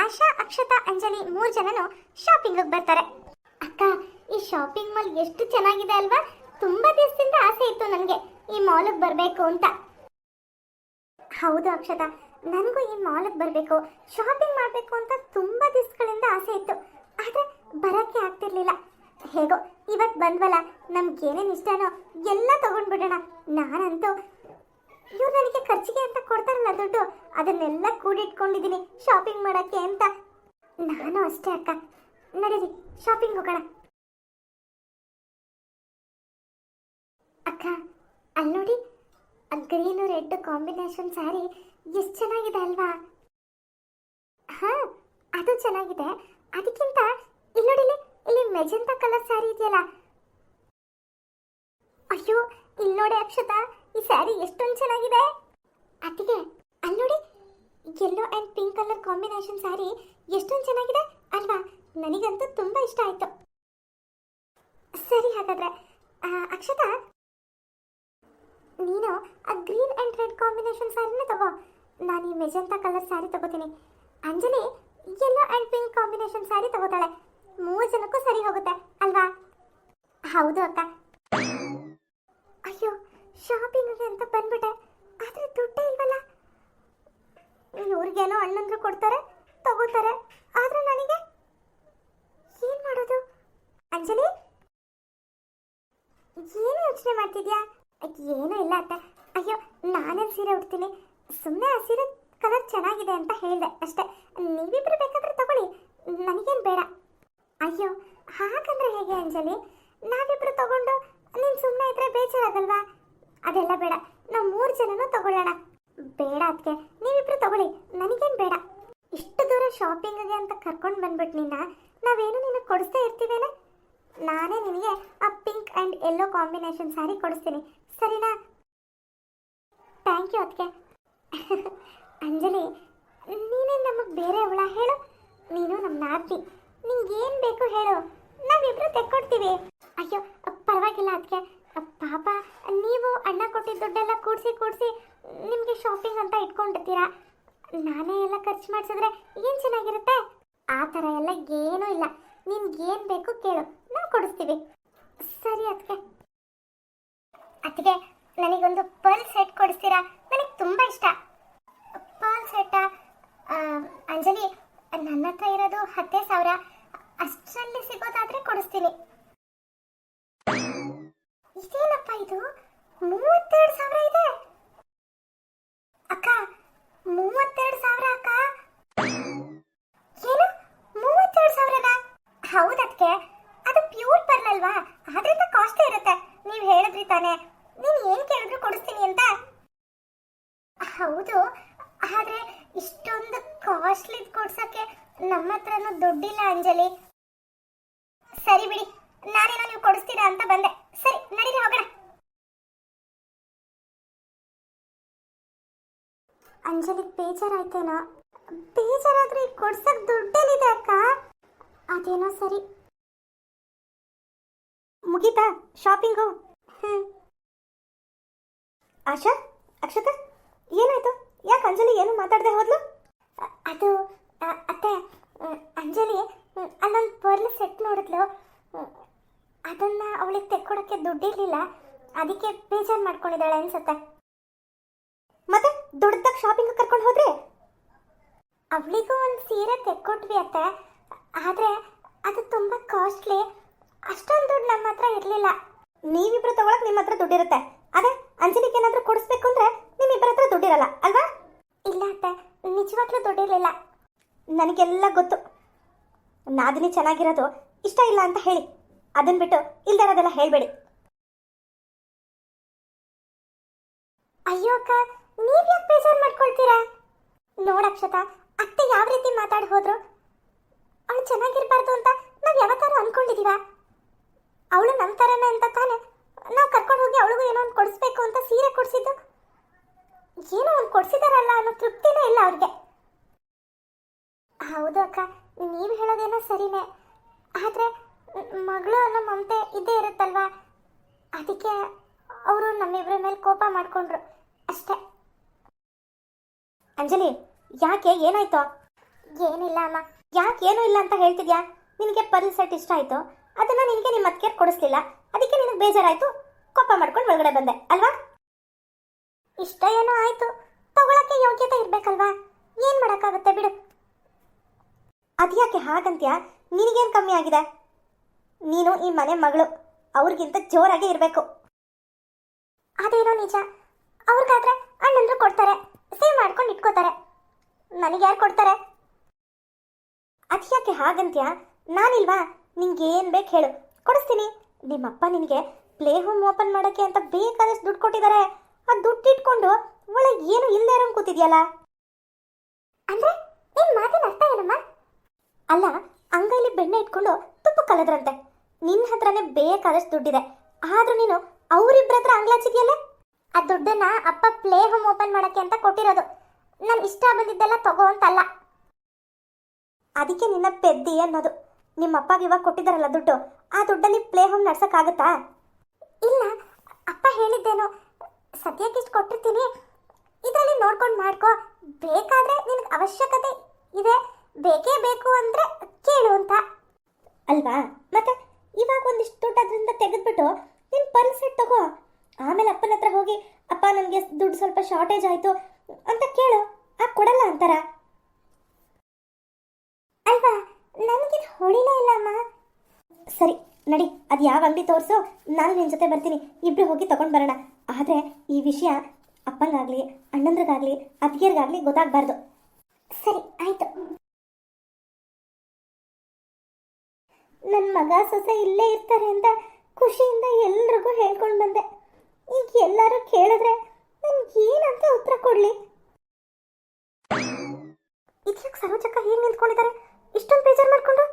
ಆಶಾ, ಅಕ್ಷತಾ, ಅಂಜಲಿ ಮೂರು ಜನನು ಶಾಪಿಂಗ್ ಬರ್ತಾರೆ. ಅಕ್ಕ, ಈ ಶಾಪಿಂಗ್ ಮಾಲ್ ಎಷ್ಟು ಚೆನ್ನಾಗಿದೆ ಅಲ್ವಾ? ತುಂಬಾ ದಿವಸದಿಂದ ಆಸೆ ಇತ್ತು ನನಗೆ ಈ ಮಾಲ್ಗೆ ಬರಬೇಕು ಅಂತ. ಹೌದು ಅಕ್ಷತಾ, ನನಗೂ ಈ ಮಾಲ್ಗೆ ಬರಬೇಕು ಶಾಪಿಂಗ್ ಮಾಡಬೇಕು ಅಂತ ತುಂಬಾ ದಿವಸಗಳಿಂದ ಆಸೆ ಇತ್ತು. ಆದ್ರೆ ಬರಕ್ಕೆ ಆಗ್ತಿರ್ಲಿಲ್ಲ. ಹೇಗೋ ಇವತ್ತು ಬಂದ್ವಲ್ಲ, ನಮ್ಗೆ ಏನೇನು ಇಷ್ಟನೋ ಎಲ್ಲ ತಗೊಂಡ್ಬಿಡೋಣ. ನಾನಂತೂ ಇವ್ರು ನನಗೆ ಖರ್ಚಿಗೆ ಅಂತ ಕೊಡ್ತಾರಲ್ಲ ದುಡ್ಡು, ಅದನ್ನೆಲ್ಲ ಕೂಡಿಟ್ಕೊಂಡಿದ್ದೀನಿ ಶಾಪಿಂಗ್ ಮಾಡೋಕ್ಕೆ ಅಂತ. ನಾನು ಅಷ್ಟೇ ಅಕ್ಕ. ನಡೀರಿ ಶಾಪಿಂಗ್ ಹೋಗೋಣ. ಅಕ್ಕ ಅಲ್ಲಿ ನೋಡಿ ಗ್ರೀನು ರೆಡ್ ಕಾಂಬಿನೇಷನ್ ಸ್ಯಾರಿ ಎಷ್ಟು ಚೆನ್ನಾಗಿದೆ ಅಲ್ವಾ? ಹಾ, ಅದು ಚೆನ್ನಾಗಿದೆ. ಅದಕ್ಕಿಂತ ಇಲ್ಲಿ ನೋಡಿ, ಇಲ್ಲಿ- ಮೆಜೆಂತ ಕಲರ್ ಸ್ಯಾರಿ ಇದೆಯಲ್ಲ. ಅಯ್ಯೋ ಇಲ್ಲಿ ನೋಡಿ ಅಕ್ಷತಾ. ಈ ಸ್ಯಾರಿ ಎಷ್ಟೊಂದು ಚೆನ್ನಾಗಿದೆ? ಅತ್ತಿಗೆ ಅಲ್ಲಿ ನೋಡಿ yellow and pink colour combination sari ಎಷ್ಟೊಂದು ಚೆನ್ನಾಗಿದೆ ಅಲ್ವಾ? ನನಗಂತೂ ತುಂಬ ಇಷ್ಟ ಆಯಿತು. ಸರಿ ಹಾಗಾದ್ರೆ ಅಕ್ಷತಾ? ನೀನು ಆ ಗ್ರೀನ್ ಆ್ಯಂಡ್ ರೆಡ್ ಕಾಂಬಿನೇಷನ್ ಸ್ಯಾರಿನ ತಗೋ. ನಾನು ಈ ಮೆಜೆಂಟಾ ಕಲರ್ ಸ್ಯಾರಿ ತಗೋತೀನಿ. Anjali yellow and pink combination sari ತಗೋತಾಳೆ. ಮೂರು ಜನಕ್ಕೂ ಸರಿ ಹೋಗುತ್ತೆ, ಅಲ್ವಾ? ಹೌದು ಅಕ್ಕ. ಶಾಪಿಂಗ್ಗೆ ಅಂತ ಬಂದ್ಬಿಟ್ಟೆ. ಆದ್ರೆ ದುಡ್ಡೇ ಇಲ್ವಲ್ಲ? ಇವ್ರಿಗೇನೋ ಅಣ್ಣಂದ್ರು ಕೊಡ್ತಾರೆ, ತಗೋತಾರೆ. ಆದ್ರೆ ನನಗೆ ಏನ್ ಮಾಡೋದು? ಅಂಜಲಿ? ಏನು ಯೋಚನೆ ಮಾಡ್ತಿದ್ಯಾ? ಏನೂ ಇಲ್ಲ ಅತ್ತೆ. ಅಯ್ಯೋ, ನಾನೇನು ಸೀರೆ ಉಡ್ತೀನಿ? ಸುಮ್ಮನೆ ಆ ಸೀರೆ ಕಲರ್ ಚೆನ್ನಾಗಿದೆ ಅಂತ ಹೇಳಿದೆ ಅಷ್ಟೇ. ನೀವಿಬ್ರು ಬೇಕಾದ್ರೆ ತಗೊಳ್ಳಿ. ನನಗೇನು ಬೇಡ. ಅಯ್ಯೋ, ಹಾಗಂದ್ರೆ ಹೇಗೆ ಅಂಜಲಿ? ನಾವಿಬ್ರು ತಗೊಂಡು ನೀನು ಸುಮ್ಮನೆ ಇದ್ರೆ ಬೇಜಾರಾಗಲ್ವಾ? ಅದೆಲ್ಲ ಬೇಡ. ನಾವು ಮೂರು ಜನನೂ ತಗೊಳ್ಳೋಣ. ಬೇಡ ಅದಕ್ಕೆ ನೀವಿಬ್ರು ತಗೊಳ್ಳಿ. ನನಗೇನು ಬೇಡ. ಇಷ್ಟು ದೂರ ಶಾಪಿಂಗ್ಗೆ ಅಂತ ಕರ್ಕೊಂಡು ಬಂದ್ಬಿಟ್ಟು ನಿನ್ನ, ನಾವೇನು ನಿನಗೆ ಕೊಡಿಸ್ತಾ ಇರ್ತೀವೇನೆ? ನಾನೇ ನಿನಗೆ ಆ pink and yellow combination sari ಕೊಡಿಸ್ತೀನಿ. ಸರಿನಾ? ಥ್ಯಾಂಕ್ ಯು ಅದಕ್ಕೆ ಅಂಜಲಿ ನೀನೇ ನಮಗೆ ಬೇರೆ ಅವಳ? ಹೇಳು. ನೀನು ನಮ್ಮ ನಾತಿ ನಿಂಗೆ ಏನು ಬೇಕು ಹೇಳು. ನಾವಿಬ್ರು ತೆಕ್ಕೊಡ್ತೀವಿ. ಅಯ್ಯೋ, ಪರವಾಗಿಲ್ಲ ಅದಕ್ಕೆ ಪಾಪ, ನೀವು ಅಣ್ಣ ಕೊಟ್ಟಿದ್ದ ದುಡ್ಡೆಲ್ಲ ಕೂಡಿಸಿ ಕೂಡಿಸಿ ನಿಮಗೆ ಶಾಪಿಂಗ್ ಅಂತ ಇಟ್ಕೊಂಡಿರ್ತೀರಾ ನಾನೇ ಎಲ್ಲ ಖರ್ಚು ಮಾಡಿಸಿದ್ರೆ ಏನು ಚೆನ್ನಾಗಿರುತ್ತೆ? ಆ ಥರ ಎಲ್ಲ ಏನೂ ಇಲ್ಲ. ನಿನ್ಗೇನು ಬೇಕು ಕೇಳು. ನಾವು ಕೊಡಿಸ್ತೀವಿ. ಸರಿ ಅದಕ್ಕೆ ಅದಕ್ಕೆ ನನಗೊಂದು ಪರ್ಲ್ ಸೆಟ್ ಕೊಡಿಸ್ತೀರಾ? ನನಗೆ ತುಂಬ ಇಷ್ಟ. ಪರ್ಲ್ ಸೆಟ್ಟಾ ಅಂಜಲಿ, ನನ್ನ ಹತ್ರ ಇರೋದು ಹತ್ತೇ ಸಾವಿರ. ಅಷ್ಟರಲ್ಲಿ ಸಿಗೋದಾದರೆ ಕೊಡಿಸ್ತೀನಿ. ಇದೇನಪ್ಪ ಇದು? ಮೂವತ್ತೆರಡು ಸಾವಿರ ಇದೆ? ಅಕ್ಕ ಮೂವತ್ತೆರಡು ಸಾವಿರ ಅಕ್ಕ ಏನು ಮೂವತ್ತೆರಡು ಸಾವಿರನ ಹೌದಕ್ಕೆ ಅದು ಪ್ಯೂರ್ ಪರ್ಲ್ ಅಲ್ವಾ ಆದ್ರಿಂದ ಕಾಸ್ಟ್ಲಿ ಇರುತ್ತೆ ನೀವು ಹೇಳಿದ್ರಿ ತಾನೇ ನೀನು ಏನು ಕೇಳಿದ್ರು ಕೊಡಿಸ್ತೀನಿ ಅಂತ ಹೌದು ಆದ್ರೆ ಇಷ್ಟೊಂದು ಕಾಸ್ಟ್ಲಿ ಕೊಡ್ಸಕ್ಕೆ ನಮ್ಮ ಹತ್ರನೂ ದುಡ್ಡಿಲ್ಲ ಅಂಜಲಿ ಸರಿ ಬಿಡಿ ನಾನೇನೋ ನೀವು ಕೊಡಿಸ್ತೀರಾ ಅಂತ ಬಂದೆ ಸರಿ ನಡೀರಿ ಹೋಗೋಣ ಅಂಜಲಿಗೆ ಬೇಜಾರಾಯ್ತೇನೋ? ಬೇಜಾರಾದ್ರೆ ಕೊಡ್ಸಕ್ ದುಡ್ಡೇನಿದೆ ಅಕ್ಕ? ಅದೇನೋ ಸರಿ. ಮುಗೀತಾ? ಶಾಪಿಂಗು? ಆಶಾ? ಅಕ್ಷತಾ? ಏನಾಯ್ತು? ಯಾಕೆ ಅಂಜಲಿ ಏನು ಮಾತಾಡದೆ ಹೋದ್ಲು? ಅದು ಅತ್ತೆ ಅಂಜಲಿ ಅಲ್ಲೊಂದು ಪರ್ಲ್ ಸೆಟ್ ನೋಡಿದ್ಲು. ಅದನ್ನ ಅವಳಿಗೆ ತೆಕ್ಕೊಡಕ್ಕೆ ದುಡ್ಡಿರ್ಲಿಲ್ಲ. ಅದಕ್ಕೆ ಬೇಜಾರು ಮಾಡ್ಕೊಂಡಿದ್ದಾಳೆ ಅನ್ಸುತ್ತೆ. ಮತ್ತೆ? ದುಡ್ಡದಾಗ ಶಾಪಿಂಗ್ ಕರ್ಕೊಂಡು ಹೋದ್ರೆ? ಅವಳಿಗೂ ಒಂದು ಸೀರೆ ತೆಕ್ಕೊಟ್ವಿ ಅತ್ತೆ. ಆದರೆ ಅದು ತುಂಬ ಕಾಸ್ಟ್ಲಿ ಅಷ್ಟೊಂದು ದುಡ್ಡು ನಮ್ಮ ಹತ್ರ ಇರಲಿಲ್ಲ. ನೀವಿಬ್ರು ತಗೊಳಕ್ ನಿಮ್ಮ ಹತ್ರ ದುಡ್ಡಿರುತ್ತೆ ಅದೇ, ಅಂಜಲಿಗೆ ಏನಾದರೂ ಕೊಡಿಸ್ಬೇಕು ಅಂದ್ರೆ ನಿಮ್ಮಿಬ್ಬರ ಹತ್ರ ದುಡ್ಡಿರಲ್ಲ ಅಲ್ವಾ? ಇಲ್ಲ ಅತ್ತೆ, ನಿಜವಾಗ್ಲೂ ದುಡ್ಡಿರಲಿಲ್ಲ ನನಗೆಲ್ಲ ಗೊತ್ತು. ನಾದಿನಿ ಚೆನ್ನಾಗಿರೋದು ಇಷ್ಟ ಇಲ್ಲ ಅಂತ ಹೇಳಿ. ಅದನ್ನ ಬಿಟ್ಟು ಇಲ್ದಿರೋದೆಲ್ಲ ಹೇಳಬೇಡಿ. ಅಯ್ಯೋ ನೀವ್ ಯಾಕೆ ಬೇಜಾರು ಮಾಡ್ಕೊಳ್ತೀರಾ ನೋಡಕ್ಷತಾ ಅತ್ತೆ ಯಾವ ರೀತಿ ಮಾತಾಡಿ ಹೋದ್ರು? ಅವಳು ಚೆನ್ನಾಗಿರ್ಬಾರ್ದು ಅಂತ ನಾವ್ ಯಾವತ್ತಾರು ಅನ್ಕೊಂಡಿದೀವ? ಅವಳು ನಮ್ಮ ತರನೇ ಅಂತ ತಾನೆ ನಾವು ಕರ್ಕೊಂಡು ಹೋಗಿ ಅವಳಿಗೂ ಏನೋ ಒಂದು ಕೊಡಿಸ್ಬೇಕು ಅಂತ ಸೀರೆ ಕೊಡಿಸಿದ್ದು? ಏನೋ ಒಂದು ಕೊಡಿಸಿದಾರಲ್ಲ ಅನ್ನೋ ತೃಪ್ತಿನೇ ಇಲ್ಲ ಅವ್ರಿಗೆ. ಹೌದು ಅಕ್ಕ, ನೀವು ಹೇಳೋದೇನೋ ಸರಿನೇ. ಆದರೆ ಮಗಳು ಅನ್ನೋ ಮಮತೆ ಇದ್ದೇ ಇರುತ್ತಲ್ವಾ? ಅದಕ್ಕೆ ಅವರು ನಮ್ಮಿಬ್ಬರ ಮೇಲೆ ಕೋಪ ಮಾಡಿಕೊಂಡ್ರು ಅಷ್ಟೇ. ಅಂಜಲಿ ಯಾಕೆ? ಏನಾಯ್ತು? ಏನಿಲ್ಲ ಅಮ್ಮ. ಯಾಕೆ? ಏನೂ ಇಲ್ಲ ಅಂತ ಹೇಳ್ತಿದ್ಯಾ? ನಿನಗೆ ಪರ್ಲ್ ಸೆಟ್ ಇಷ್ಟ ಆಯಿತು. ಅದನ್ನ ನಿನಗೆ ನಿಮ್ಮ ಅತ್ತಿಗೆ ಕೊಡಿಸ್ಲಿಲ್ಲ. ಅದಕ್ಕೆ ನಿನಗೆ ಬೇಜಾರಾಯ್ತು. ಕೋಪ ಮಾಡ್ಕೊಂಡು ಒಳಗಡೆ ಬಂದೆ. ಅಲ್ವಾ? ಇಷ್ಟ ಏನೋ ಆಯಿತು. ತಗೊಳಕ್ಕೆ ಯೋಗ್ಯತೆ ಇರಬೇಕಲ್ವಾ? ಏನು ಮಾಡೋಕ್ಕಾಗುತ್ತೆ ಬಿಡು. ಅದ್ಯಾಕೆ ಹಾಗಂತ್ಯ? ನಿನಗೇನು ಕಮ್ಮಿ ಆಗಿದೆ? ನೀನು ಈ ಮನೆ ಮಗಳು. ಅವ್ರಿಗಿಂತ ಜೋರಾಗಿ ಇರಬೇಕು. ಅದೇನೋ ನಿಜ. ಅವ್ರಿಗಾದ್ರೆ ಅಣ್ಣಂದ್ರು ಕೊಡ್ತಾರೆ ಸೇವ್ ಮಾಡ್ಕೊಂಡು ಇಟ್ಕೋತಾರೆ ಕೊಡ್ತಾರೆ ಅದ್ಯಾಕೆ ಹಾಗಂತ್ಯ? ನಾನಿಲ್ವಾ? ನಿಂಗೆ ಏನು ಬೇಕು ಹೇಳು. ಕೊಡಿಸ್ತೀನಿ. ನಿಮ್ಮಪ್ಪ ನಿನಗೆ ಪ್ಲೇ ಹೋಮ್ ಓಪನ್ ಮಾಡೋಕ್ಕೆ ಅಂತ ಬೇಕಾದಷ್ಟು ದುಡ್ಡು ಕೊಟ್ಟಿದ್ದಾರೆ. ಆ ದುಡ್ಡು ಇಟ್ಕೊಂಡು ಒಳಗೆ ಏನು ಇಲ್ಲದೆ ಇರೋ ಕೂತಿದ್ಯಲ್ಲ? ಅಂದ್ರೆ ನಿನ್ ಮಾತಿನ ಅರ್ಥ ಏನಮ್ಮ? ಅಲ್ಲ, ಅಂಗೈಲಿ ಬೆಣ್ಣೆ ಇಟ್ಕೊಂಡು ತುಪ್ಪ ಕಲದ್ರಂತೆ. ನಿನ್ನ ಹತ್ರನೇ ಬೇಕಾದಷ್ಟು ದುಡ್ಡಿದೆ. ಆದ್ರೂ ನೀನು ಅವರಿಬ್ಬರ ಹತ್ರ ಅಂಗ್ಲಾಚಿದ್ಯಲ್ಲ? ಆ ದುಡ್ಡನ್ನ ಅಪ್ಪ ಪ್ಲೇ ಹೋಮ್ ಓಪನ್ ಮಾಡಕ್ಕೆ ಅಂತ ಕೊಟ್ಟಿರೋದು. ನನ್ ಇಷ್ಟ ಬಂದಿದ್ದೆಲ್ಲ ತಗೋ ಅಂತಲ್ಲ. ಅದಕ್ಕೆ ನಿನ್ನ ಪೆದ್ದಿ ಅನ್ನೋದು. ನಿಮ್ಮ ಅಪ್ಪಗೆ ಇವಾಗ ಕೊಟ್ಟಿದ್ದಾರಲ್ಲ ದುಡ್ಡು, ಆ ದುಡ್ಡಲ್ಲಿ ಪ್ಲೇ ಹೋಮ್ ನಡ್ಸಕ್ಕಾಗತ್ತಾ ಇಲ್ಲ, ಅಪ್ಪ ಹೇಳಿದ್ದೇನು. ಸದ್ಯಕ್ಕೆ ಇಷ್ಟು ಕೊಟ್ಟಿರ್ತೀನಿ. ಇದರಲ್ಲಿ ನೋಡ್ಕೊಂಡು ಮಾಡ್ಕೋ. ಬೇಕಾದ್ರೆ ನಿನಗೆ ಅವಶ್ಯಕತೆ ಇದೆ. ಬೇಕೇ ಬೇಕು ಅಂದ್ರೆ ಕೇಳು ಅಂತ. ಅಲ್ವಾ? ಮತ್ತೆ ಇವಾಗ ಒಂದಿಷ್ಟು ದುಡ್ಡು ಅದರಿಂದ ತೆಗೆದ್ಬಿಟ್ಟು ನಿನ್ ಪರ್ಲ್ ತಗೋ. ಆಮೇಲೆ ಅಪ್ಪನ ಹತ್ರ ಹೋಗಿ, ಅಪ್ಪ, ನನಗೆ ದುಡ್ಡು ಸ್ವಲ್ಪ ಶಾರ್ಟೇಜ್ ಆಯ್ತು. ಅಂತ ಕೇಳು. ಆ ಕೊಡಲ್ಲ ಅಂತಾರ. ಅಲ್ವಾ? ನನಗಿದು ಹೊಳಿಲೇ ಇಲ್ಲ ಅಮ್ಮ. ಸರಿ, ನಡಿ. ಅದು ಯಾವ ಅಂಗಡಿ ತೋರಿಸು, ನಾನು ನಿನ್ನ ಜೊತೆ ಬರ್ತೀನಿ. ಇಬ್ರು ಹೋಗಿ ತಗೊಂಡು ಬರೋಣ. ಆದರೆ ಈ ವಿಷಯ ಅಪ್ಪಂಗಾಗಲಿ, ಅಣ್ಣಂದ್ರಿಗಾಗಲಿ, ಅತ್ತಿಗೆರ್ಗಾಗ್ಲಿ ಗೊತ್ತಾಗಬಾರ್ದು. ಸರಿ, ಆಯ್ತು. ನನ್ನ ಮಗ ಸೊಸೆ ಇಲ್ಲೇ ಇರ್ತಾರೆ ಅಂತ ಖುಷಿಯಿಂದ ಎಲ್ರಿಗೂ ಹೇಳ್ಕೊಂಡು ಬಂದೆ. ಈಗ ಎಲ್ಲರೂ ಕೇಳಿದ್ರೆ ಇದ್ಯಾಕೆ ಸರೋಜಕ್ಕ ಹೀಗೆ ನಿಂತ್ಕೊಂಡಿದ್ದಾರೆ? ಇಷ್ಟೊಂದು ಬೇಜಾರು ಮಾಡ್ಕೊಂಡು?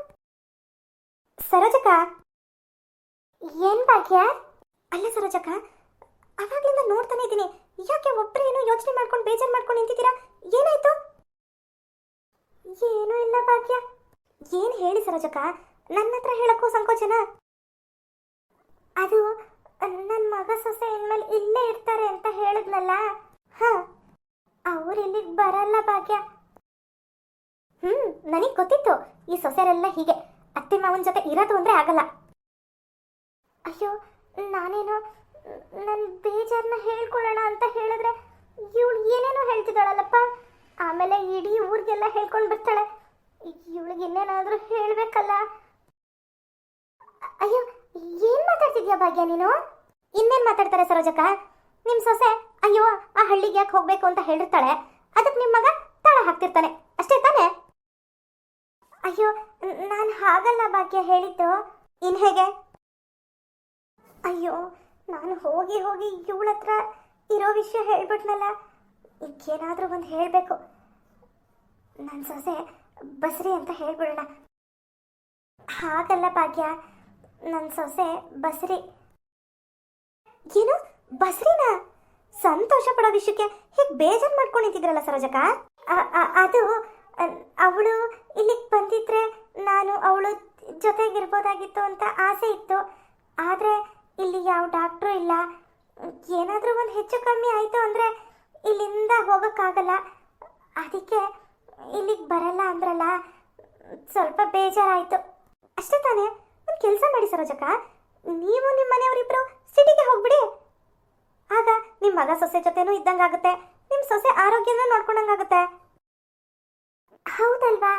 ಸರೋಜಕ್ಕ? ಏನ್ ಭಾಗ್ಯ? ಅಲ್ಲ ಸರೋಜಕ್ಕ, ಅವಾಗ್ಲಿಂದ ನೋಡ್ತಾನೆ ಇದ್ದೀನಿ. ಯಾಕೆ ಒಬ್ರು ಏನೋ ಯೋಚನೆ ಮಾಡ್ಕೊಂಡು ಬೇಜಾರು ಮಾಡ್ಕೊಂಡು ನಿಂತಿದ್ದೀರಾ? ಏನಾಯ್ತು? ಏನೂ ಇಲ್ಲ ಭಾಗ್ಯ. ಏನ್ ಹೇಳಿ ಸರೋಜಕ್ಕ? ನನ್ನ ಹತ್ರ ಹೇಳಕ್ಕೂ ಸಂಕೋಚನ? ಅದು ನನ್ನ ಮಗ ಸೊಸೆ ಇನ್ಮೇಲೆ ಇಲ್ಲೇ ಇರ್ತಾರೆ ಅಂತ ಹೇಳಿದ್ನಲ್ಲ? ಹ, ಅವ್ರು ಇಲ್ಲಿಗೆ ಬರಲ್ಲ ಭಾಗ್ಯ. ಹ್ಮ್, ನನಗೆ ಗೊತ್ತಿತ್ತು. ಈ ಸೊಸೆರೆಲ್ಲ ಹೀಗೆ ಅತ್ತೆ ಮಾವನ ಜೊತೆ ಇರೋದು ಅಂದ್ರೆ ಆಗಲ್ಲ. ಅಯ್ಯೋ, ನಾನೇನೋ ನನ್ನ ಬೇಜಾರನ್ನ ಹೇಳ್ಕೊಳ್ಳೋಣ ಅಂತ ಹೇಳಿದ್ರೆ ಇವಳು ಏನೇನೋ ಹೇಳ್ತಿದ್ದಾಳಲ್ಲಪ್ಪ. ಆಮೇಲೆ ಇಡೀ ಊರಿಗೆಲ್ಲ ಹೇಳ್ಕೊಂಡು ಬರ್ತಾಳೆ ಇವಳಿಗೆ ಇನ್ನೇನಾದ್ರೂ ಹೇಳ್ಬೇಕಲ್ಲ. ಅಯ್ಯೋ, ಏನ್ ಮಾತಾಡ್ತಿದ್ಯಾ ಭಾಗ್ಯ ನೀನು? ಇನ್ನೇನ್ ಮಾತಾಡ್ತಾರೆ ಸರೋಜಕ್ಕ? ನಿಮ್ ಸೊಸೆ, ಅಯ್ಯೋ, ಆ ಹಳ್ಳಿಗೆ ಯಾಕೆ ಹೋಗ್ಬೇಕು ಅಂತ ಹೇಳಿರ್ತಾಳೆ. ಅದಕ್ಕೆ ನಿಮ್ ಮಗ ತಾಳ ಹಾಕ್ತಿರ್ತಾನೆ. ಅಷ್ಟೇ ತಾನೇ? ಅಯ್ಯೋ ನಾನು ಹಾಗಲ್ಲ ಭಾಗ್ಯ ಹೇಳಿದ್ದು. ಇನ್ ಹೇಗೆ? ಅಯ್ಯೋ, ನಾನು ಹೋಗಿ ಹೋಗಿ ಇವಳ ಇರೋ ವಿಷಯ ಹೇಳ್ಬಿಟ್ನಲ್ಲ, ಈಗೇನಾದರೂ ಒಂದು ಹೇಳಬೇಕು. ನನ್ನ ಸೊಸೆ ಬಸ್ರಿ ಅಂತ ಹೇಳ್ಬಿಡೋಣ. ಹಾಗಲ್ಲ ಭಾಗ್ಯ ನನ್ನ ಸೊಸೆ ಬಸ್ರಿ. ಏನು? ಬಸ್ರಿನ? ಸಂತೋಷ ಪಡೋ ವಿಷಯಕ್ಕೆ ಹೀಗೆ ಬೇಜಾರು ಮಾಡ್ಕೊಂಡಿದ್ದೀರಲ್ಲ ಅ- ಅದು ಅವಳು ಇಲ್ಲಿಗೆ ಬಂದಿದ್ರೆ ನಾನು ಅವಳು ಜೊತೆಗಿರ್ಬೋದಾಗಿತ್ತು ಅಂತ ಆಸೆ ಇತ್ತು. ಆದರೆ ಇಲ್ಲಿ ಯಾವ ಡಾಕ್ಟ್ರು ಇಲ್ಲ. ಏನಾದರೂ ಒಂದು ಹೆಚ್ಚು ಕಮ್ಮಿ ಆಯಿತು ಅಂದರೆ ಇಲ್ಲಿಂದ ಹೋಗೋಕ್ಕಾಗಲ್ಲ. ಅದಕ್ಕೆ ಇಲ್ಲಿಗೆ ಬರಲ್ಲ ಅಂದ್ರಲ್ಲ. ಸ್ವಲ್ಪ ಬೇಜಾರಾಯಿತು. ಅಷ್ಟೇ ತಾನೇ. ಒಂದು ಕೆಲಸ ಮಾಡಿ ಸರೋಜಕ್ಕ. ನೀವು ನಿಮ್ಮ ಮನೆಯವರಿಬ್ಬರು ಸಿಟಿಗೆ ಹೋಗ್ಬಿಡಿ. ಆಗ ನಿಮ್ಮ ಮಗ ಸೊಸೆ ಜೊತೆನೂ ಇದ್ದಂಗಾಗುತ್ತೆ. ನಿಮ್ಮ ಸೊಸೆ ಆರೋಗ್ಯನೂ ನೋಡ್ಕೊಂಡಂಗಾಗುತ್ತೆ. ಹೌದಲ್ವಾ?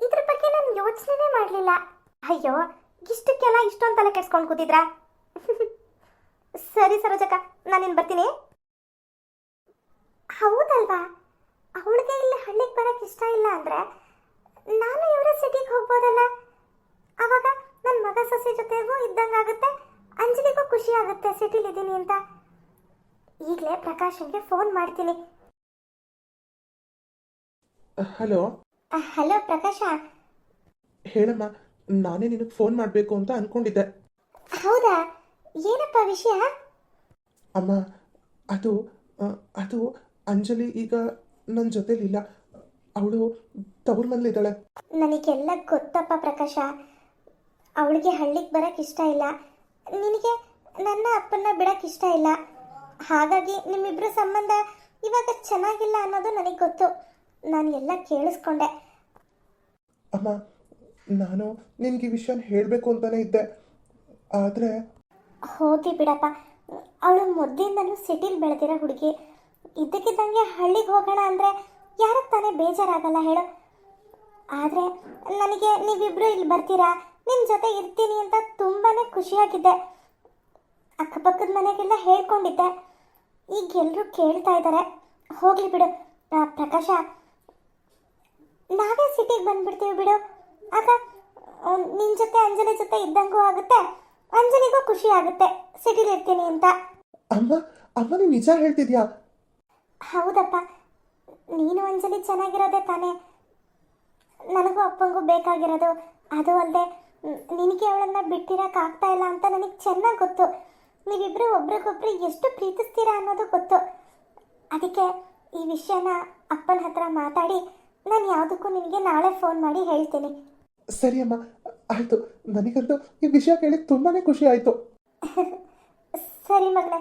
ಇದ್ರ ಬಗ್ಗೆ ನಾನು ಯೋಚನೆ ಮಾಡಲಿಲ್ಲ. ಅಯ್ಯೋ, ಇಷ್ಟಕ್ಕೆಲ್ಲ ಇಷ್ಟೊಂದು ತಲೆ ಕೆಡ್ಸ್ಕೊಂಡು ಕೂತಿದ್ರಾ? ಸರಿ ಸರೋಜಕ್ಕ ನಾನೇನು ಬರ್ತೀನಿ. ಹೌದಲ್ವಾ? ಅವಳಿಗೆ ಇಲ್ಲಿ ಹಳ್ಳಿಗೆ ಬರಕ್ಕೆ ಇಷ್ಟ ಇಲ್ಲ ಅಂದ್ರೆ ನಾನು ಇವರ ಸಿಟಿಗೆ ಹೋಗ್ಬೋದಲ್ಲ? ಅವಾಗ ನನ್ನ ಮಗ ಸೊಸೆ ಜೊತೆಗೂ ಇದ್ದಂಗಾಗುತ್ತೆ ಅಂಜಲಿಗೂ ಖುಷಿ ಆಗುತ್ತೆ ಸಿಟಿಲಿದ್ದೀನಿ ಅಂತ. ಈಗಲೇ ಪ್ರಕಾಶನ್ಗೆ ಫೋನ್ ಮಾಡ್ತೀನಿ. ಹಲೋ? ಹಲೋ ಪ್ರಕಾಶ. ಹೇಳಮ್ಮ ನಾನೇ ನಿನಗೆ ಫೋನ್ ಮಾಡಬೇಕು ಅಂತ ಅನ್ಕೊಂಡಿದ್ದೆ. ಹೌದಾ? ಏನಪ್ಪ ವಿಷಯ? ಅಮ್ಮ ಅದು ಆ, ಅದು ಅಂಜಲಿ ಈಗ ನನ್ನ ಜೊತೆಲಿಲ್ಲ. ಅವಳು ತವ್ರ ಮನೇಲಿದ್ದಾಳೆ ನನಗೆಲ್ಲ ಗೊತ್ತಪ್ಪ ಪ್ರಕಾಶ. ಅವಳಿಗೆ ಹಳ್ಳಿಗೆ ಬರಕ್ಕೆ ಇಷ್ಟ ಇಲ್ಲ. ನಿನಗೆ ನನ್ನ ಅಪ್ಪನ್ನ ಬಿಡಕ್ಕೆ ಇಷ್ಟ ಇಲ್ಲ. ಹಾಗಾಗಿ ನಿಮ್ಮಿಬ್ಬರ ಸಂಬಂಧ ಇವಾಗ ಚೆನ್ನಾಗಿಲ್ಲ ಅನ್ನೋದು ನನಗೆ ಗೊತ್ತು. ನಾನು ಎಲ್ಲ ಕೇಳಿಸ್ಕೊಂಡೆ. ಅಮ್ಮ ನಾನು ನಿನ್ಗೆ ಈ ವಿಷಯನ ಹೇಳಬೇಕು ಅಂತಾನೆ ಇದ್ದೆ. ಆದರೆ ಹೋಗಿ ಬಿಡಪ್ಪ. ಅವಳು ಮೊದಲಿಂದಲೂ ಸಿಟಿಲಿ ಬೆಳೆದಿರೋ ಹುಡುಗಿ. ಇದ್ದಕ್ಕಿದ್ದಂಗೆ ಹಳ್ಳಿಗೆ ಹೋಗೋಣ ಅಂದರೆ ಯಾರಕ್ಕೆ ತಾನೇ ಬೇಜಾರಾಗಲ್ಲ ಹೇಳು. ಆದರೆ ನನಗೆ ನೀವಿಬ್ಬರು ಇಲ್ಲಿ ಬರ್ತೀರಾ? ನಿಮ್ಮ ಜೊತೆ ಇರ್ತೀನಿ ಅಂತ ತುಂಬಾ ಖುಷಿಯಾಗಿದ್ದೆ. ಅಕ್ಕಪಕ್ಕದ ಮನೆಗೆಲ್ಲ ಹೇಳ್ಕೊಂಡಿದ್ದೆ. ಈಗ ಎಲ್ಲರೂ ಕೇಳ್ತಾ ಇದ್ದಾರೆ ಹೋಗ್ಲಿ ಬಿಡು. ಪ್ರಕಾಶ ನಾವೇ ಸಿಟಿಗೆ ಬಂದ್ಬಿಡ್ತೀವಿ ಬಿಡು. ಆಗ ನಿನ್ನ ಜೊತೆ ಅಂಜಲಿ ಜೊತೆ ಇದ್ದಂಗೂ ಆಗುತ್ತೆ ಅಂಜಲಿಗೂ ಖುಷಿ ಆಗುತ್ತೆ. ಸಿಟಿಲಿ ಇರ್ತೀನಿ ಅಂತ. ಅಮ್ಮ ಅಮ್ಮ ನೀನು ನಿಜ ಹೇಳ್ತಿದ್ಯಾ? ಹೌದಪ್ಪ. ನೀನು ಅಂಜಲಿ ಚೆನ್ನಾಗಿರೋದೆ ತಾನೇ. ನನಗೂ ಅಪ್ಪಂಗೂ ಬೇಕಾಗಿರೋದು. ಅದು ಅಲ್ಲದೆ ನಿನಗೆ ಅವಳನ್ನ ಬಿಟ್ಟಿರಕ್ಕೆ ಆಗ್ತಾ ಇಲ್ಲ ಅಂತ ನನಗೆ ಚೆನ್ನಾಗಿ ಗೊತ್ತು. ನೀವಿಬ್ಬರು ಒಬ್ರಿಗೊಬ್ರು ಎಷ್ಟು ಪ್ರೀತಿಸ್ತೀರಾ ಅನ್ನೋದು ಗೊತ್ತು. ಅದಕ್ಕೆ ಈ ವಿಷಯನ ಅಪ್ಪನ ಹತ್ರ ಮಾತಾಡಿ ನಾನು ಯಾವುದಕ್ಕೂ ನಿನಗೆ ನಾಳೆ ಫೋನ್ ಮಾಡಿ ಹೇಳ್ತೇನೆ. ಸರಿ ಅಮ್ಮ ಆಯಿತು. ನನಗಂತೂ ಈ ವಿಷಯ ಕೇಳಿ ತುಂಬಾ ಖುಷಿ ಆಯಿತು. ಸರಿ ಮಗಳ.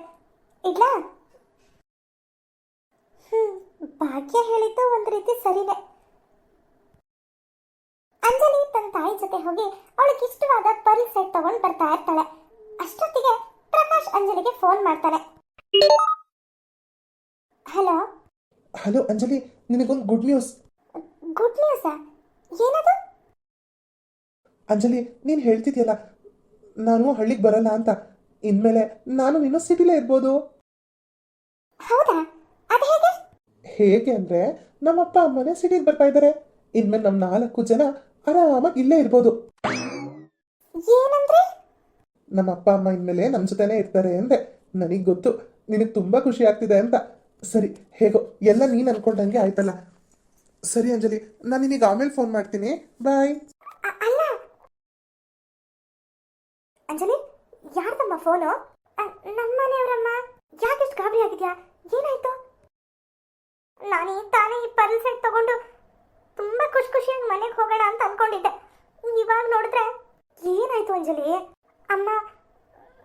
ಇಡ್ಲಾ? ಹ್ಞೂ ಭಾಗ್ಯ ಹೇಳಿದ್ದು ಒಂದು ರೀತಿ ಸರಿನೇ. ಅಂಜಲಿ ತನ್ನ ತಾಯಿ ಜೊತೆ ಹೋಗಿ ಅವಳಿಗೆ ಇಷ್ಟವಾದ ಪರ್ಲ್ ಸೆಟ್ ತಗೊಂಡು ಬರ್ತಾ ಇರ್ತಾಳೆ. ಅಷ್ಟೊತ್ತಿಗೆ ಪ್ರಕಾಶ್ ಅಂಜಲಿಗೆ ಫೋನ್ ಮಾಡ್ತಾನೆ. ಹಲೋ ಹಲೋ ಅಂಜಲಿ ನಿನಗೊಂದು ಗುಡ್ ನ್ಯೂಸ್ ಗುಡ್ ನ್ಯೂಸ್ ಏನದು? ಅಂಜಲಿ ನೀನು ಹೇಳ್ತಿದ್ಯಲ್ಲ ನಾನು ಹಳ್ಳಿಗೆ ಬರಲ್ಲ ಅಂತ. ಇನ್ಮೇಲೆ ನಾನು ನಿನ್ನ ಸಿಟಿಲೇ ಇರ್ಬೋದು. ಹೌದಾ? ಅದು ಹೇಗೆ? ಹೇಗೆ ನಮ್ಮ ನಮ್ಮಪ್ಪ ಅಮ್ಮನೇ ಸಿಟಿಗೆ ಬರ್ತಾ ಇದ್ದಾರೆ ಇನ್ಮೇಲೆ ನಮ್ಮ ನಾಲ್ಕು ಜನ ಆರಾಮಾಗಿ ಇಲ್ಲೇ ಇರ್ಬೋದು. ಏನಂದ್ರೆ? ನಮ್ಮ ಅಪ್ಪ ಅಮ್ಮ ಇನ್ಮೇಲೆ ನಮ್ಮ ಜೊತೆನೇ ಇರ್ತಾರೆ ಅಂದೆ. ನನಗ್ ಗೊತ್ತು ನಿನಗೆ ತುಂಬಾ ಖುಷಿ ಆಗ್ತಿದೆ ಅಂತ. ಸರಿ ಹೇಗೋ ಎಲ್ಲ ನೀನು ಅನ್ಕೊಂಡಂಗೆ ಆಯ್ತಲ್ಲ. ಸರಿ ಅಂಜಲಿ, ನಾನು ನಿನಗೆ ಆಮೇಲೆ ಫೋನ್ ಮಾಡ್ತೀನಿ. ಬಾಯ್ ಅಲ್ಲ. ಅಂಜಲಿ, ಯಾರ್ದಮ್ಮ ಫೋನು ನಮ್ಮ ಮನೆಯವರಮ್ಮ. ಯಾಕೆಷ್ಟು ಗಾಬರಿ ಆಗಿದ್ಯಾ? ಏನಾಯ್ತು? ನಾನು ತಾನೇ ಈ ಪರ್ಲ್ ಸೆಟ್ ತಗೊಂಡು ತುಂಬಾ ಖುಷಿ ಖುಷಿಯಾಗಿ ಮನೆಗೆ ಹೋಗೋಣ ಅಂತ ಅನ್ಕೊಂಡಿದ್ದೆ. ಇವಾಗ ನೋಡಿದ್ರೆ ಏನಾಯ್ತು ಅಂಜಲಿ? ಅಮ್ಮ,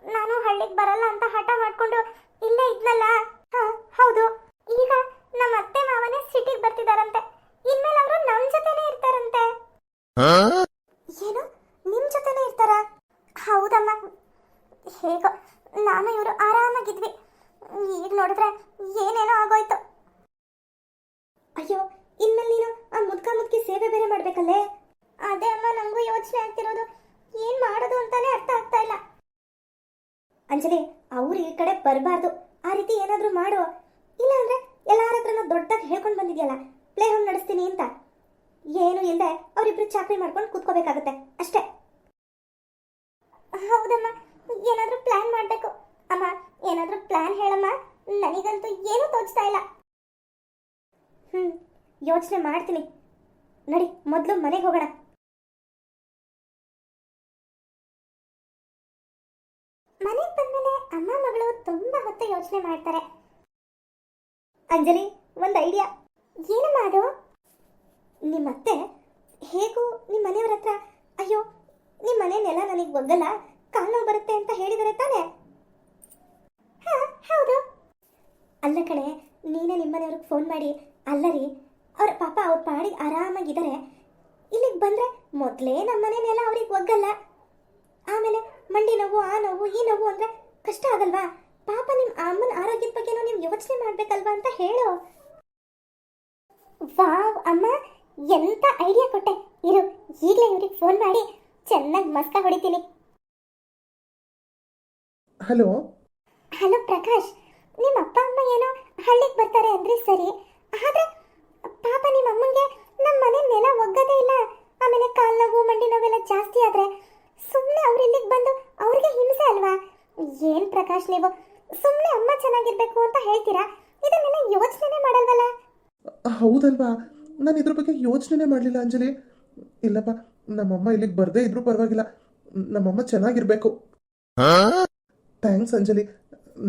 ನಾನು ಹಳ್ಳಿಗೆ ಬರಲ್ಲ ಅಂತ ಹಠ ಮಾಡ್ಕೊಂಡು ಇಲ್ಲೇ ಇದ್ನಲ್ಲ ಹಾ ಹೌದು ಈಗ ನಮ್ಮ ಅತ್ತೆ ಮಾವನೇ ಸಿಟಿಗೆ ಬರ್ತಿದಾರಂತೆ ಇನ್ಮೇಲೆ ಅವರು ನಮ್ಮ ಜೊತೆನೇ ಇರ್ತಾರಂತೆ ಏನು? ನಿಮ್ ಜೊತೆನೇ ಇರ್ತಾರ? ಹೌದಮ್ಮ. ಹೇಗೋ, ನಾನು ಇವರು ಆರಾಮಾಗಿದ್ವಿ. ಈಗ ನೋಡಿದ್ರೆ ಏನೇನೋ ಆಗೋಯ್ತು. ಅಯ್ಯೋ, ಇನ್ಮೇಲೆ ನೀನು ಆ ಮುದ್ಕ ಮುದ್ಕಿ ಸೇವೆ ಬೇರೆ ಮಾಡ್ಬೇಕಲ್ಲೇ? ಅದೇ ಅಮ್ಮ, ನಂಗೂ ಯೋಚನೆ ಆಗ್ತಿರೋದು. ಏನ್ ಮಾಡೋದು ಅಂತಾನೆ ಅರ್ಥ ಆಗ್ತಾ ಇಲ್ಲ. ಅಂಜಲಿ, ಅವ್ರು ಈ ಕಡೆ ಬರಬಾರ್ದು. ಆ ರೀತಿ ಏನಾದ್ರೂ ಮಾಡು. ಇಲ್ಲಾಂದ್ರೆ ಎಲ್ಲಾರ ಹತ್ರನೂ ದೊಡ್ಡದಾಗಿ ಹೇಳ್ಕೊಂಡು ಬಂದಿದ್ಯಲ್ಲ, ಪ್ಲೇ ಹೋಮ್ ನಡೆಸ್ತೀನಿ ಅಂತ. ಏನು ಇಲ್ಲದೆ ಅವರಿಬ್ರು ಚಾಕ್ರಿ ಮಾಡ್ಕೊಂಡು ಕೂತ್ಕೋಬೇಕಾಗುತ್ತೆ, ಅಷ್ಟೇ. ಹೌದಮ್ಮ, ಏನಾದ್ರೂ ಪ್ಲಾನ್ ಮಾಡಬೇಕು. ಅಮ್ಮ, ಏನಾದ್ರೂ ಪ್ಲಾನ್ ಹೇಳಮ್ಮ. ನನಗಂತೂ ಏನೂ ತೋಚ್ತಾ ಇಲ್ಲ. ಹ್ಮ್, ಯೋಚನೆ ಮಾಡ್ತೀನಿ. ನಡಿ, ಮೊದಲು ಮನೆಗೆ ಹೋಗೋಣ. ಮನೆಗೆ ಬಂದ್ಮೇಲೆ ಅಮ್ಮ ಮಗಳು ತುಂಬಾ ಹೊತ್ತು ಯೋಚನೆ ಮಾಡ್ತಾರೆ. ಅಂಜಲಿ, ಒಂದು ಐಡಿಯಾ ಏನಮ್ಮ ಅದು? ನಿಮ್ಮತ್ತೆ ಹೇಗೂ ನಿಮ್ಮ ಮನೆಯವ್ರ ಹತ್ರ, ಅಯ್ಯೋ ನಿಮ್ಮ ಮನೆ ನೆಲ ನನಗೆ ಒಗ್ಗಲ್ಲ ಕಾಲು ಬರುತ್ತೆ ಅಂತ ಹೇಳಿದರೆ ತಾನೆ? ಹೌದು. ಅಲ್ಲ ಕಣೆ, ನೀನೇ ನಿಮ್ಮನೆಯವ್ರಿಗೆ ಫೋನ್ ಮಾಡಿ ಅಲ್ಲರಿ ಅವ್ರ ಪಾಪ ಅವ್ರ ಪಾಡಿಗೆ ಆರಾಮಾಗಿದ್ದಾರೆ ಇಲ್ಲಿಗೆ ಬಂದರೆ ಮೊದಲೇ ನಮ್ಮನೆ ನೆಲ ಅವ್ರಿಗೆ ಒಗ್ಗಲ್ಲ. ಆಮೇಲೆ ಮಂಡಿ ನೋವು, ಆ ನೋವು, ಈ ನೋವು ಅಂದ್ರೆ ಕಷ್ಟ ಆಗಲ್ವಾ? ಪಾಪ ನಿಮ್ಮ ಅಮ್ಮನ ಆರೋಗ್ಯದ ಬಗ್ಗೆನೂ ನೀವು ಯೋಚನೆ ಮಾಡ್ಬೇಕಲ್ವಾ ಅಂತ ಹೇಳು. ವಾವ್, ಅಮ್ಮ. ಎಂತ ಐಡಿಯಾ ಕೊಟ್ಟೆ? ಇರು ಈಗಲೇ ಇವ್ರಿಗೆ ಫೋನ್ ಮಾಡಿ ಚೆನ್ನಾಗಿ ಮಸ್ಕ ಹೊಡಿತೀನಿ. Hello hello Prakash. ನಿಮ್ಮ ಅಪ್ಪ ಅಮ್ಮ ಏನೋ ಹಳ್ಳಿಗೆ ಬರ್ತಾರೆ ಅಂದ್ರೆ ಸರಿ. ಆದ್ರೆ ಪಾಪ ನಿಮ್ಮ ಅಮ್ಮಂಗೆ ನಮ್ಮ ಮನೆ ನೆಲ ಒಗ್ಗದೇ ಇಲ್ಲ. ಆಮೇಲೆ ಕಾಲ್ ನೋವು ಮಂಡಿ ನೋವೆಲ್ಲ ಜಾಸ್ತಿ ಆದ್ರೆ ಸುಮ್ಮನೆ ಅವ್ರು ಇಲ್ಲಿಗೆ ಬಂದು ಅವ್ರಿಗೆ ಹಿಂಸೆ ಅಲ್ವಾ? ಏನ್ ಪ್ರಕಾಶ್ ನೀವು? ಸುಮ್ಮನೆ ಅಮ್ಮ ಚೆನ್ನಾಗಿರ್ಬೇಕು ಅಂತ ಹೇಳ್ತೀರಾ? ಇದನ್ನೆಲ್ಲ ಯೋಚನೆ ಮಾಡಲ್ವಲ್ಲ? ಹೌದಲ್ವಾ? ನಾನು ಇದ್ರ ಬಗ್ಗೆ ಯೋಚನೆ ಮಾಡಲಿಲ್ಲ ಅಂಜಲಿ. ಇಲ್ಲಪ್ಪ ನಮ್ಮಮ್ಮ ಇಲ್ಲಿಗೆ ಬರದೇ ಇದ್ರೂ ಪರವಾಗಿಲ್ಲ. ನಮ್ಮಮ್ಮ ಚೆನ್ನಾಗಿರ್ಬೇಕು. ಥ್ಯಾಂಕ್ಸ್ ಅಂಜಲಿ.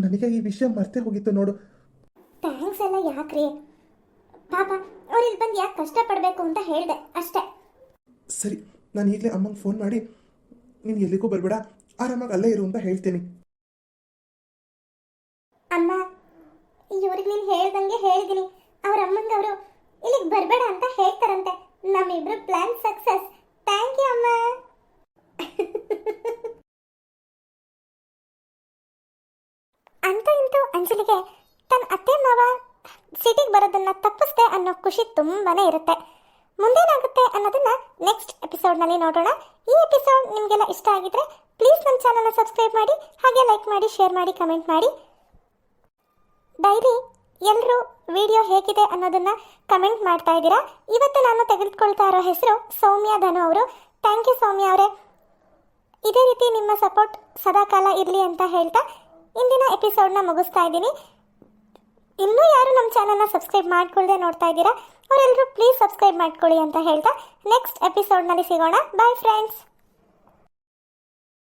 ನನಗೆ ಈ ವಿಷಯ ಮರ್ತೇ ಹೋಗಿತ್ತು ನೋಡು. ಥ್ಯಾಂಕ್ಸ್ ಎಲ್ಲ ಯಾಕ್ರಿ? ಪಾಪ ಅವ್ರು ಇಲ್ಲಿ ಬಂದು ಯಾಕೆ ಕಷ್ಟಪಡಬೇಕು ಅಂತ ಹೇಳಿದೆ ಅಷ್ಟೇ. ಸರಿ ನಾನು ಈಗಲೇ ಅಮ್ಮಂಗೆ ಫೋನ್ ಮಾಡಿ ನೀನು ಎಲ್ಲಿಗೂ ಬರಬೇಡ ಆರಾಮಾಗಿ ಅಲ್ಲೇ ಇರು ಅಂತ ಹೇಳ್ತೀನಿ. ಅಮ್ಮ ಇವ್ರಿಗೆ ನೀನು ಹೇಳ್ದಂಗೆ ಹೇಳಿದಿನಿ. ಅವ್ರ ಅಮ್ಮಂಗೆ ಅವರು ಇಲ್ಲಿಗೆ ಬರಬೇಡ ಅಂತ ಹೇಳ್ತಾರಂತೆ. ನಮ್ಮಿಬ್ರು ಪ್ಲಾನ್ ಸಕ್ಸಸ್ ಥ್ಯಾಂಕ್ ಯು ಅಮ್ಮ. ಅಂತ ಇಂತೂ ಅಂಜಲಿಗೆ ತನ್ನ ಅತ್ತೆ ಮಾವ ಸಿಟಿಗೆ ಬರೋದನ್ನ ತಪ್ಪಿಸ್ದೆ ಅನ್ನೋ ಖುಷಿ ತುಂಬಾನೇ ಇರುತ್ತೆ. ಮುಂದೇನಾಗುತ್ತೆ ಅನ್ನೋದನ್ನ ನೆಕ್ಸ್ಟ್ ಎಪಿಸೋಡ್ನಲ್ಲಿ ನೋಡೋಣ. ಈ ಎಪಿಸೋಡ್ ನಿಮಗೆಲ್ಲ ಇಷ್ಟ ಆಗಿದ್ರೆ ಪ್ಲೀಸ್ ನನ್ನ ಚಾನಲ್ನ ಸಬ್ಸ್ಕ್ರೈಬ್ ಮಾಡಿ, ಹಾಗೆ ಲೈಕ್ ಮಾಡಿ ಶೇರ್ ಮಾಡಿ ಕಮೆಂಟ್ ಮಾಡಿ. ಡೈಲಿ ಎಲ್ಲರೂ ವಿಡಿಯೋ ಹೇಗಿದೆ ಅನ್ನೋದನ್ನ ಕಮೆಂಟ್ ಮಾಡ್ತಾ ಇದ್ದೀರಾ? ಇವತ್ತು ನಾನು ತೆಗೆದುಕೊಳ್ತಾ ಇರೋ ಹೆಸರು ಸೌಮ್ಯ ಧನು ಅವರು. ಥ್ಯಾಂಕ್ ಯು ಸೌಮ್ಯ ಅವರೇ. ಇದೇ ರೀತಿ ನಿಮ್ಮ ಸಪೋರ್ಟ್ ಸದಾಕಾಲ ಇರಲಿ ಅಂತ ಹೇಳ್ತಾ ಇಂದಿನ ಎಪಿಸೋಡ್ನ ಮುಗಿಸ್ತಾ ಇದ್ದೀನಿ. ಇನ್ನೂ ಯಾರು ನಮ್ಮ ಚಾನಲ್ನ ಸಬ್ಸ್ಕ್ರೈಬ್ ಮಾಡ್ಕೊಳ್ಳದೆ ನೋಡ್ತಾ ಇದ್ದೀರಾ? ಅವರೆಲ್ಲರೂ ಪ್ಲೀಸ್ ಸಬ್ಸ್ಕ್ರೈಬ್ ಮಾಡ್ಕೊಳ್ಳಿ ಅಂತ ಹೇಳ್ತಾ ನೆಕ್ಸ್ಟ್ ಎಪಿಸೋಡ್ನಲ್ಲಿ ಸಿಗೋಣ. Bye friends